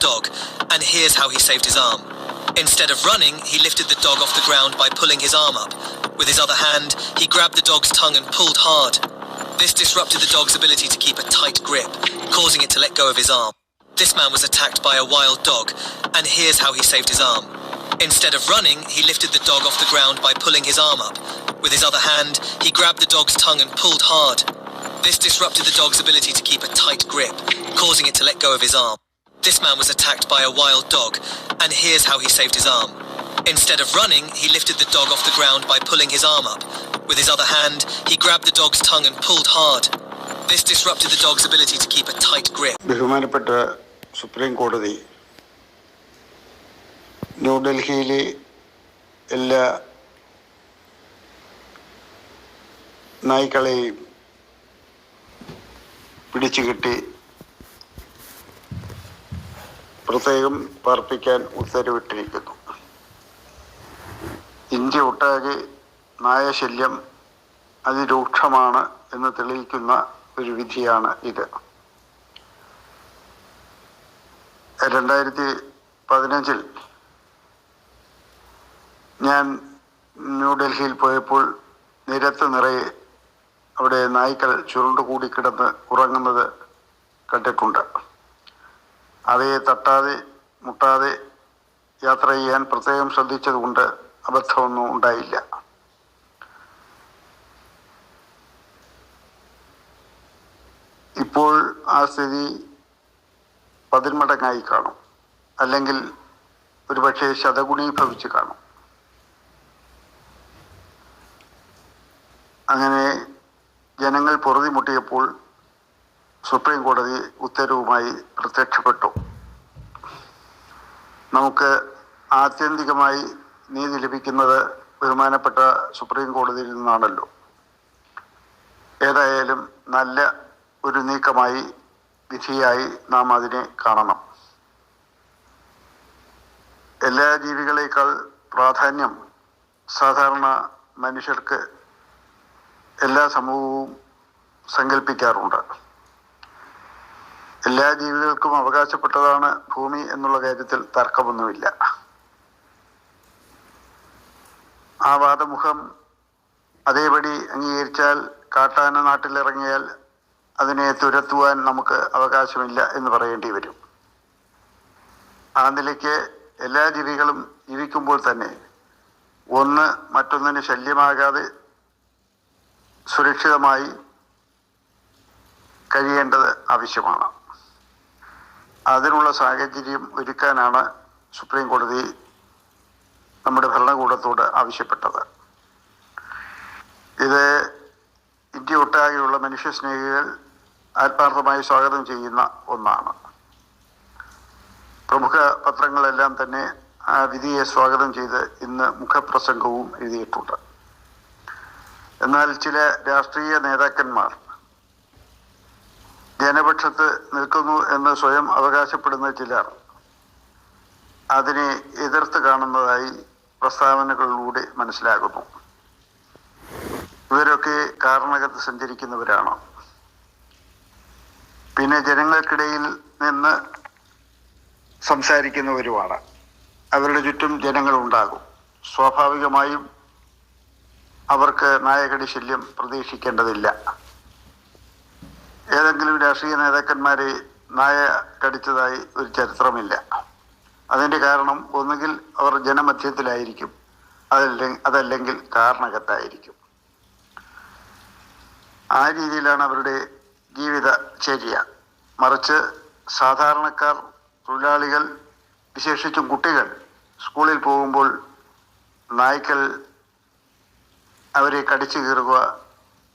dog, and here's how he saved his arm. Instead of running, he lifted the dog off the ground by pulling his arm up. With his other hand, he grabbed the dog's tongue and pulled hard. This disrupted the dog's ability to keep a tight grip, causing it to let go of his arm. This man was attacked by a wild dog, and here's how he saved his arm. Instead of running, he lifted the dog off the ground by pulling his arm up. With his other hand, he grabbed the dog's tongue and pulled hard. This disrupted the dog's ability to keep a tight grip, causing it to let go of his arm. This man was attacked by a wild dog, and here's how he saved his arm. Instead of running, he lifted the dog off the ground by pulling his arm up. With his other hand, he grabbed the dog's tongue and pulled hard. This disrupted the dog's ability to keep a tight grip. ബഹുമാനപ്പെട്ട supreme കോടതി ന്യൂഡൽഹിയിലെ എല്ലാ നായ്ക്കളെയും പിടിച്ചു കെട്ടി പ്രത്യേകം പാർപ്പിക്കാൻ ഉത്തരവിട്ടിരിക്കുന്നു. India ഒട്ടാകെ നായശല്യം അതിരൂക്ഷമാണ് എന്ന് തെളിയിക്കുന്ന ഒരു വിധിയാണ് ഇത്. രണ്ടായിരത്തി പതിനഞ്ചിൽ ഞാൻ ന്യൂഡൽഹിയിൽ പോയപ്പോൾ നിരത്ത് നിറയെ അവിടെ നായ്ക്കൾ ചുരുണ്ടുകൂടി കിടന്ന് ഉറങ്ങുന്നത് കണ്ടിട്ടുണ്ട്. അവയെ തട്ടാതെ മുട്ടാതെ യാത്ര ചെയ്യാൻ പ്രത്യേകം ശ്രദ്ധിച്ചതുകൊണ്ട് അബദ്ധമൊന്നും ഉണ്ടായില്ല. ഇപ്പോൾ ആ സ്ഥിതി പതിന്മടങ്ങായി കാണും. അല്ലെങ്കിൽ ഒരുപക്ഷെ ശതഗുണീഭവിച്ച് കാണും. അങ്ങനെ ജനങ്ങൾ പൊറുതിമുട്ടിയപ്പോൾ സുപ്രീം കോടതി ഉത്തരവുമായി പ്രത്യക്ഷപ്പെട്ടു. നമുക്ക് ആത്യന്തികമായി നീതി ലഭിക്കുന്നത് ബഹുമാനപ്പെട്ട സുപ്രീം കോടതിയിൽ നിന്നാണല്ലോ. ഏതായാലും നല്ല ഒരു നീക്കമായി വിധിയായി നാം അതിനെ കാണണം. എല്ലാ ജീവികളേക്കാൾ പ്രാധാന്യം സാധാരണ മനുഷ്യർക്ക് എല്ലാ സമൂഹവും സങ്കല്പിക്കാറുണ്ട് എല്ലാ ജീവികൾക്കും അവകാശപ്പെട്ടതാണ് ഭൂമി എന്നുള്ള കാര്യത്തിൽ തർക്കമൊന്നുമില്ല. ആ വാദമുഖം അതേപടി അംഗീകരിച്ചാൽ കാട്ടാന നാട്ടിലിറങ്ങിയാൽ അതിനെ തുരത്തുവാൻ നമുക്ക് അവകാശമില്ല എന്ന് പറയേണ്ടി വരും. ആ നിലയ്ക്ക് എല്ലാ ജീവികളും ജീവിക്കുമ്പോൾ തന്നെ ഒന്ന് മറ്റൊന്നിന് ശല്യമാകാതെ സുരക്ഷിതമായി കഴിയേണ്ടത് ആവശ്യമാണ്. അതിനുള്ള സാഹചര്യം ഒരുക്കാനാണ് സുപ്രീം കോടതി നമ്മുടെ ഭരണകൂടത്തോട് ആവശ്യപ്പെട്ടത്. ഇത് ഇന്ത്യ ഒട്ടാകെയുള്ള മനുഷ്യസ്നേഹികൾ ആത്മാർത്ഥമായി സ്വാഗതം ചെയ്യുന്ന ഒന്നാണ്. പ്രമുഖ പത്രങ്ങളെല്ലാം തന്നെ ആ വിധിയെ സ്വാഗതം ചെയ്ത് ഇന്ന് മുഖപ്രസംഗവും എഴുതിയിട്ടുണ്ട്. എന്നാൽ ചില രാഷ്ട്രീയ നേതാക്കന്മാർ ജനപക്ഷത്ത് നിൽക്കുന്നു എന്ന് സ്വയം അവകാശപ്പെടുന്ന ചിലർ അതിനെ എതിർത്ത് കാണുന്നതായി പ്രസ്താവനകളിലൂടെ മനസ്സിലാകുന്നു. ഇവരൊക്കെ കാരണകത്ത് സഞ്ചരിക്കുന്നവരാണ്. പിന്നെ ജനങ്ങൾക്കിടയിൽ നിന്ന് സംസാരിക്കുന്നവരുമാണ്. അവരുടെ ചുറ്റും ജനങ്ങളുണ്ടാകും. സ്വാഭാവികമായും അവർക്ക് നായകടി ശല്യം പ്രതീക്ഷിക്കേണ്ടതില്ല. ഏതെങ്കിലും രാഷ്ട്രീയ നേതാക്കന്മാരെ നായ കടിച്ചതായി ഒരു ചരിത്രമില്ല. അതിന്റെ കാരണം ഒന്നുകിൽ അവർ ജനമധ്യത്തിലായിരിക്കും അതല്ലെ അതല്ലെങ്കിൽ കാരണകത്തായിരിക്കും ആ രീതിയിലാണ് അവരുടെ ജീവിത ചര്യ. മറിച്ച് സാധാരണക്കാർ തൊഴിലാളികൾ വിശേഷിച്ചും കുട്ടികൾ സ്കൂളിൽ പോകുമ്പോൾ നായ്ക്കൾ അവരെ കടിച്ചു കീറുക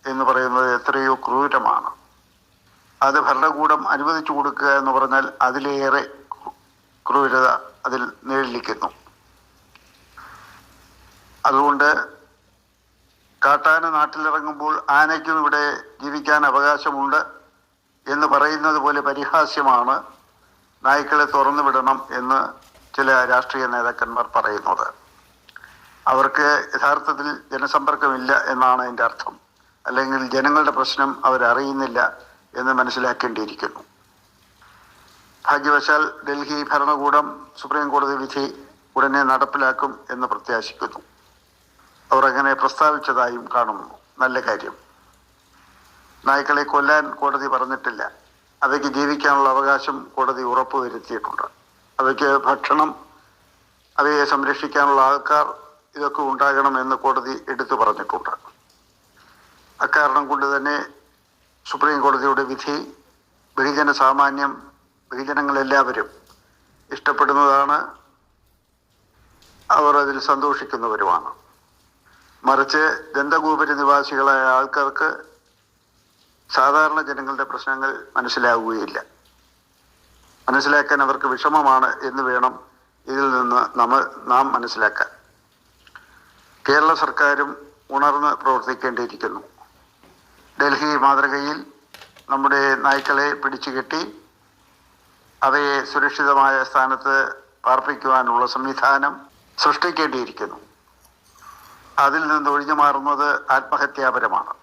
എന്ന് പറയുന്നത് എത്രയോ ക്രൂരമാണ്. അത് ഭരണകൂടം അനുവദിച്ചു കൊടുക്കുക എന്ന് പറഞ്ഞാൽ അതിലേറെ ക്രൂരത അതിൽ നിഴലിക്കുന്നു അതുകൊണ്ട് കാട്ടാന നാട്ടിലിറങ്ങുമ്പോൾ ആനയ്ക്കും ഇവിടെ ജീവിക്കാൻ അവകാശമുണ്ട് എന്ന് പറയുന്നത് പോലെ പരിഹാസ്യമാണ്. നായ്ക്കളെ തുറന്നു വിടണം എന്ന് ചില രാഷ്ട്രീയ നേതാക്കന്മാർ പറയുന്നത്. അവർക്ക് യഥാർത്ഥത്തിൽ ജനസമ്പർക്കമില്ല എന്നാണ് എന്റെ അർത്ഥം. അല്ലെങ്കിൽ ജനങ്ങളുടെ പ്രശ്നം അവരറിയുന്നില്ല. എന്ന് മനസ്സിലാക്കേണ്ടിയിരിക്കുന്നു. ഭാഗ്യവശാൽ ഡൽഹി ഭരണകൂടം സുപ്രീം കോടതി വിധി ഉടനെ നടപ്പിലാക്കും എന്ന് പ്രത്യാശിക്കുന്നു. അവർ അങ്ങനെ പ്രസ്താവിച്ചതായും കാണുന്നു. നല്ല കാര്യം. നായ്ക്കളെ കൊല്ലാൻ കോടതി പറഞ്ഞിട്ടില്ല. അവയ്ക്ക് ജീവിക്കാനുള്ള അവകാശം കോടതി ഉറപ്പുവരുത്തിയിട്ടുണ്ട് അവയ്ക്ക് ഭക്ഷണം അവയെ സംരക്ഷിക്കാനുള്ള ആൾക്കാർ ഇതൊക്കെ ഉണ്ടാകണമെന്ന് കോടതി എടുത്തു പറഞ്ഞിട്ടുണ്ട്. അക്കാരണം കൊണ്ട് തന്നെ സുപ്രീം കോടതിയുടെ വിധി ബഹുജന സാമാന്യം ബഹുജനങ്ങളെല്ലാവരും ഇഷ്ടപ്പെടുന്നതാണ്. അവർ അതിൽ സന്തോഷിക്കുന്നവരുമാണ്. മറിച്ച് ദന്തഗോപുര നിവാസികളായ ആൾക്കാർക്ക് സാധാരണ ജനങ്ങളുടെ പ്രശ്നങ്ങൾ മനസ്സിലാവുകയില്ല. മനസ്സിലാക്കാൻ അവർക്ക് വിഷമമാണ് എന്ന് വേണം ഇതിൽ നിന്ന് നമ്മൾ നാം മനസ്സിലാക്കാൻ. കേരള സർക്കാരും ഉണർന്ന് പ്രവർത്തിക്കേണ്ടിയിരിക്കുന്നു. ഡൽഹി മാതൃകയിൽ നമ്മുടെ നായ്ക്കളെ പിടിച്ചുകെട്ടി അവയെ സുരക്ഷിതമായ സ്ഥാനത്ത് പാർപ്പിക്കുവാനുള്ള സംവിധാനം സൃഷ്ടിക്കേണ്ടിയിരിക്കുന്നു. അതിൽ നിന്ന് ഒഴിഞ്ഞു മാറുന്നത് ആത്മഹത്യാപരമാണ്.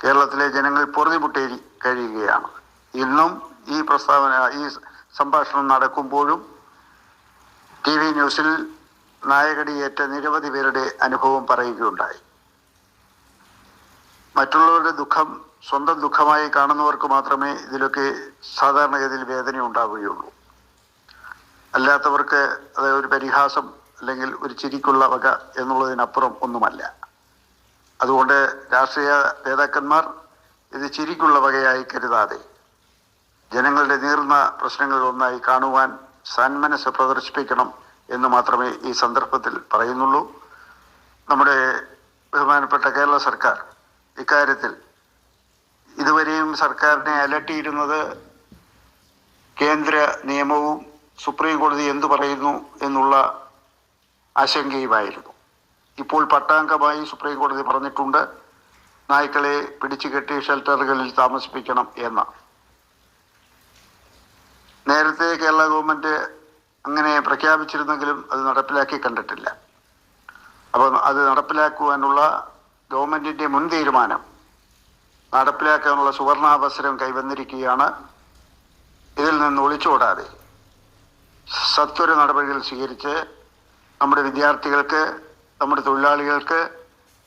കേരളത്തിലെ ജനങ്ങൾ പൊറുതിമുട്ടി കഴിയുകയാണ്. ഇന്നും ഈ പ്രസ്താവന ഈ സംഭാഷണം നടക്കുമ്പോഴും ടി വി ന്യൂസിൽ നായകടിയേറ്റ നിരവധി പേരുടെ അനുഭവം പറയുകയുണ്ടായി. മറ്റുള്ളവരുടെ ദുഃഖം സ്വന്തം ദുഃഖമായി കാണുന്നവർക്ക് മാത്രമേ ഇതിലൊക്കെ സാധാരണഗതിയിൽ വേദന ഉണ്ടാവുകയുള്ളൂ. അല്ലാത്തവർക്ക് അത് ഒരു പരിഹാസം അല്ലെങ്കിൽ ഒരു ചിരിക്കുള്ള വക എന്നുള്ളതിനപ്പുറം ഒന്നുമല്ല. അതുകൊണ്ട് രാഷ്ട്രീയ നേതാക്കന്മാർ ഇത് ചിരിക്കുള്ള വകയായി കരുതാതെ ജനങ്ങളുടെ നീർന്ന പ്രശ്നങ്ങൾ ഒന്നായി കാണുവാൻ സന്മനസ് പ്രദർശിപ്പിക്കണം എന്ന് മാത്രമേ ഈ സന്ദർഭത്തിൽ പറയുന്നുള്ളൂ. നമ്മുടെ ബഹുമാനപ്പെട്ട കേരള സർക്കാർ ഇക്കാര്യത്തിൽ ഇതുവരെയും സർക്കാരിനെ അലട്ടിയിരുന്നത് കേന്ദ്ര നിയമവും സുപ്രീം കോടതി എന്തു പറയുന്നു എന്നുള്ള ആശങ്കയുമായിരുന്നു. ഇപ്പോൾ പട്ടാങ്കമായി സുപ്രീം കോടതി പറഞ്ഞിട്ടുണ്ട് നായ്ക്കളെ പിടിച്ചു കെട്ടി ഷെൽട്ടറുകളിൽ താമസിപ്പിക്കണം എന്ന. നേരത്തെ കേരള ഗവൺമെന്റ് അങ്ങനെ പ്രഖ്യാപിച്ചിരുന്നെങ്കിലും അത് നടപ്പിലാക്കി കണ്ടിട്ടില്ല. അപ്പം അത് നടപ്പിലാക്കുവാനുള്ള ഗവൺമെന്റിന്റെ മുൻ തീരുമാനം നടപ്പിലാക്കാനുള്ള സുവർണാവസരം കൈവന്നിരിക്കുകയാണ്. ഇതിൽ നിന്ന് ഒളിച്ചോടാതെ സത്വര നടപടികൾ സ്വീകരിച്ച് നമ്മുടെ വിദ്യാർത്ഥികൾക്ക് നമ്മുടെ തൊഴിലാളികൾക്ക്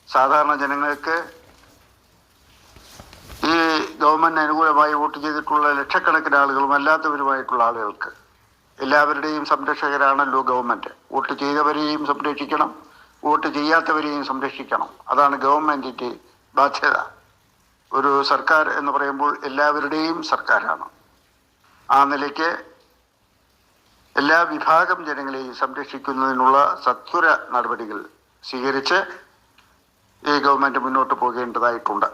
സാധാരണ ജനങ്ങൾക്ക് ഈ ഗവൺമെന്റ് അനുകൂലമായി വോട്ട് ചെയ്തിട്ടുള്ള ലക്ഷക്കണക്കിന് ആളുകളും അല്ലാത്തവരുമായിട്ടുള്ള ആളുകൾക്ക് എല്ലാവരുടെയും സംരക്ഷകരാണല്ലോ ഗവൺമെന്റ്. വോട്ട് ചെയ്തവരെയും സംരക്ഷിക്കണം. വോട്ട് ചെയ്യാത്തവരെയും സംരക്ഷിക്കണം. അതാണ് ഗവൺമെന്റിന്റെ ബാധ്യത. ഒരു സർക്കാർ എന്ന് പറയുമ്പോൾ എല്ലാവരുടെയും സർക്കാരാണ്. ആ നിലയ്ക്ക് എല്ലാ വിഭാഗം ജനങ്ങളെയും സംരക്ഷിക്കുന്നതിനുള്ള സത്വര നടപടികൾ സ്വീകരിച്ച് ഈ ഗവൺമെന്റ് മുന്നോട്ട് പോകേണ്ടതായിട്ടുണ്ട്.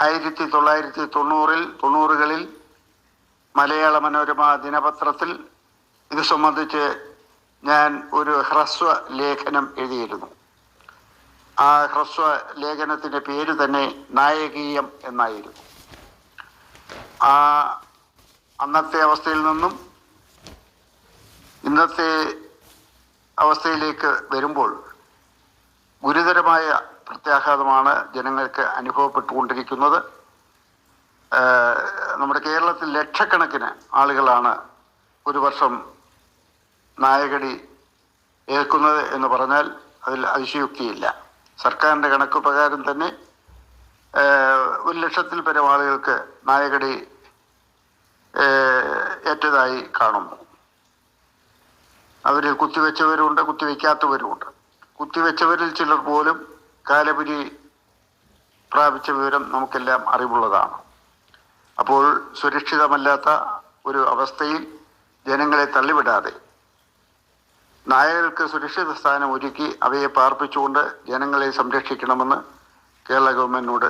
ആയിരത്തി തൊള്ളായിരത്തി തൊണ്ണൂറിൽ തൊണ്ണൂറുകളിൽ മലയാള മനോരമ ദിനപത്രത്തിൽ ഇത് സംബന്ധിച്ച് ഞാൻ ഒരു ഹ്രസ്വ ലേഖനം എഴുതിയിരുന്നു. ആ ഹ്രസ്വ ലേഖനത്തിന്റെ പേര് തന്നെ നായകീയം എന്നായിരുന്നു. ആ അന്നത്തെ അവസ്ഥയിൽ നിന്നും ഇന്നത്തെ അവസ്ഥയിലേക്ക് വരുമ്പോൾ ഗുരുതരമായ പ്രത്യാഘാതമാണ് ജനങ്ങൾക്ക് അനുഭവപ്പെട്ടുകൊണ്ടിരിക്കുന്നത്. നമ്മുടെ കേരളത്തിൽ ലക്ഷക്കണക്കിന് ആളുകളാണ് ഒരു വർഷം നായകടി ഏൽക്കുന്നത് എന്ന് പറഞ്ഞാൽ അതിൽ അതിശയുക്തിയില്ല. സർക്കാരിന്റെ കണക്ക് പ്രകാരം തന്നെ ഒരു ലക്ഷത്തിൽ പരം ആളുകൾക്ക് നായകടി ഏറ്റതായി കാണുന്നു. അവരിൽ കുത്തിവെച്ചവരുണ്ട് കുത്തിവെക്കാത്തവരുമുണ്ട്. കുത്തിവെച്ചവരിൽ ചിലർ പോലും കാലപുരി പ്രാപിച്ച വിവരം നമുക്കെല്ലാം അറിവുള്ളതാണ്. അപ്പോൾ സുരക്ഷിതമല്ലാത്ത ഒരു അവസ്ഥയിൽ ജനങ്ങളെ തള്ളിവിടാതെ നായകൾക്ക് സുരക്ഷിത സ്ഥാനം ഒരുക്കി അവയെ പാർപ്പിച്ചുകൊണ്ട് ജനങ്ങളെ സംരക്ഷിക്കണമെന്ന് കേരള ഗവൺമെന്റിനോട്